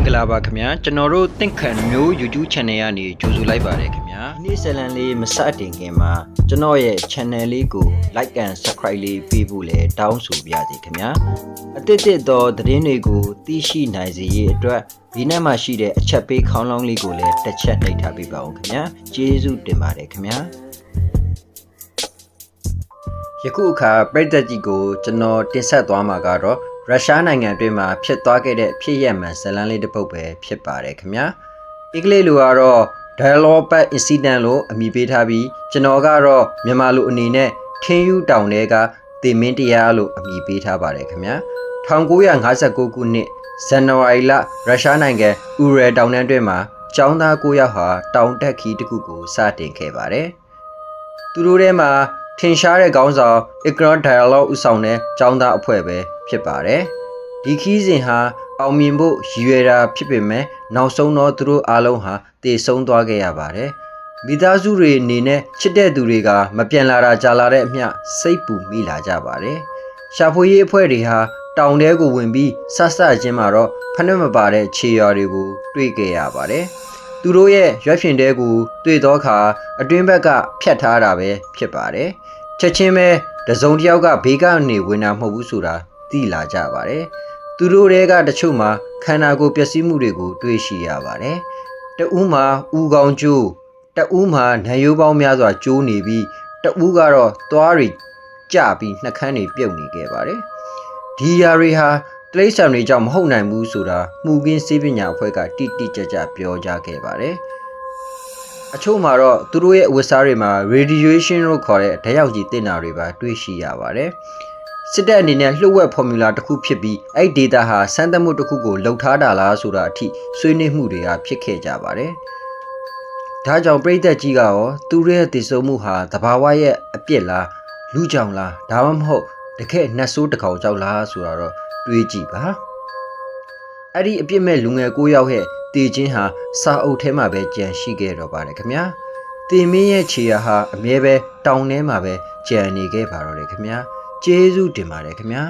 င်္ဂလာပါခင်ဗျာကျွန်တော်တို့တင့်ခံမျိုး YouTube channel ကနေကြိုဆိုလိုက်ပါတယ်ခင်ဗျာဒီနေ့ဇလန်လေးမစတင်ခင်မှာကျွန်တော်ရဲ့ channel လေးကို like and subscribe လေးပေးဖို့လည်းတောင်းဆိုပါရစေခင်ဗျာအတစ်တစ်သောသတင်းတွေကိုသိရှိနိုင်စေရေးအတွက်ဒီနေ့မှရှိတဲ့အချက်ပေးခေါင်းလောင်းလေးကိုလည်းတစ်ချက်နှိပ်ထားပေးပါဦးခင်ဗျာကျေးဇူးတင်ပါတယ်ခင်ဗျာယခုအခါပြည်သက်ကြီးကိုကျွန်တော်တင်ဆက်သွားမှာကတော့ ရုရှားနိုင်ငံအတွင်းမှာဖြစ်သွားခဲ့တဲ့ဖြစ်ရပ်မှန်ဇာတ်လမ်းလေးတစ်ပုဒ်ပဲဖြစ်ပါတယ်ခင်ဗျာအင်္ဂလိပ်လိုကတော့ dialogue incident လို့အမည်ပေးထားပြီးကျွန်တော်ကတော့မြန်မာလိုအနေနဲ့ထင်းယူတောင်တွေကတေမင်းတရားလို့အမည်ပေးထားပါတယ်ခင်ဗျာ1959ခုနှစ်ဇန်နဝါရီလရုရှားနိုင်ငံဥရယ်တောင်တန်းတွင်မှာကျောင်းသား9ယောက်ဟာတောင်တက်ခီးတစ်ခုကိုစတင်ခဲ့ပါတယ်သူတို့ထဲမှာ ထင်ရှားတဲ့ခေါင်းဆောင် Igor Dialogue ဦးဆောင်တဲ့ကျောင်းသားအဖွဲ့ပဲဖြစ်ပါတယ်ဒီခီးစဉ်ဟာအောင်မြင်ဖို့ရည်ရွယ်တာဖြစ်ပေမဲ့နောက်ဆုံးတော့သူတို့အားလုံးဟာတည်ဆုံးသွားခဲ့ရပါတယ်မိသားစုတွေအနေနဲ့ချစ်တဲ့သူတွေကမပြန်လာတာကြာလာတဲ့အမျှစိတ်ပူမိလာကြပါတယ်ရှာဖွေရေးအဖွဲ့တွေဟာတောင်ထဲကိုဝင်ပြီးဆဆချင်းမှာတော့ဖနှက်မပါတဲ့ခြေရွာတွေကိုတွေ့ခဲ့ရပါတယ် သူတို့ရဲ့ရွက်ဖြင်တဲကိုတွေ့သောအခါအတွင်းဘက်ကဖြတ်ထားတာပဲဖြစ်ပါတယ်ချက်ချင်းပဲတစုံတစ်ယောက်ကဘေးကနေဝင်တာမဟုတ်ဘူးဆိုတာသိလာကြပါတယ်သူတို့တွေကတချို့မှာခန္ဓာကိုယ်ပျက်စီးမှုတွေကို တွေ့ရှိရပါတယ်တဦးမှာဥကောင်းကျိုးတဦးမှာနှံရိုးပေါင်းများစွာကျိုးနေပြီးတဦးကတော့သွားတွေကျပြီးနှကန်းတွေပြုတ်နေခဲ့ပါတယ်ဒီຢာတွေဟာ တလိษံတွေကြောင့်မဟုတ်နိုင်ဘူးဆိုတာမှုကင်းစေပညာအဖွဲ့ကတိတိကျကျပြောကြားခဲ့ပါတယ်အချို့မှာတော့သူတို့ရဲ့အဝတ်စားတွေမှာ radiation လို့ခေါ်တဲ့ဓာတ်ရောက်ကြီးတင်တာတွေပါတွေ့ရှိရပါတယ်စစ်တပ်အနေနဲ့လှုပ်ဝက်ဖော်မြူလာတစ်ခုဖြစ်ပြီးအဲ့ data ဟာစမ်းသပ်မှုတစ်ခုကိုလှုပ်ထားတာလားဆိုတာအထိဆွေးနွေးမှုတွေကဖြစ်ခဲ့ကြပါတယ်ဒါကြောင့်ပြည်သက်ကြီးကရောသူတို့ရဲ့တည်ဆုံမှုဟာတဘာဝရဲ့အပြစ်လားလူကြောင်လားဒါမှမဟုတ် တကယ်နှက်ဆိုးတစ်ကောင်ကြောက်လားဆိုတာတော့တွေးကြည့်ပါအဲ့ဒီအပြစ်မဲ့လူငယ်၉ယောက်ရဲ့တည်ခြင်းဟာစာအုပ်ထဲမှာပဲကြံရှိခဲ့တော့ပါတယ်ခင်ဗျာတင်မင်းရဲ့ခြေရာဟာအမြဲပဲတောင်ထဲမှာပဲကြံနေခဲ့ပါတော့တယ်ခင်ဗျာကျေးဇူးတင်ပါတယ်ခင်ဗျာ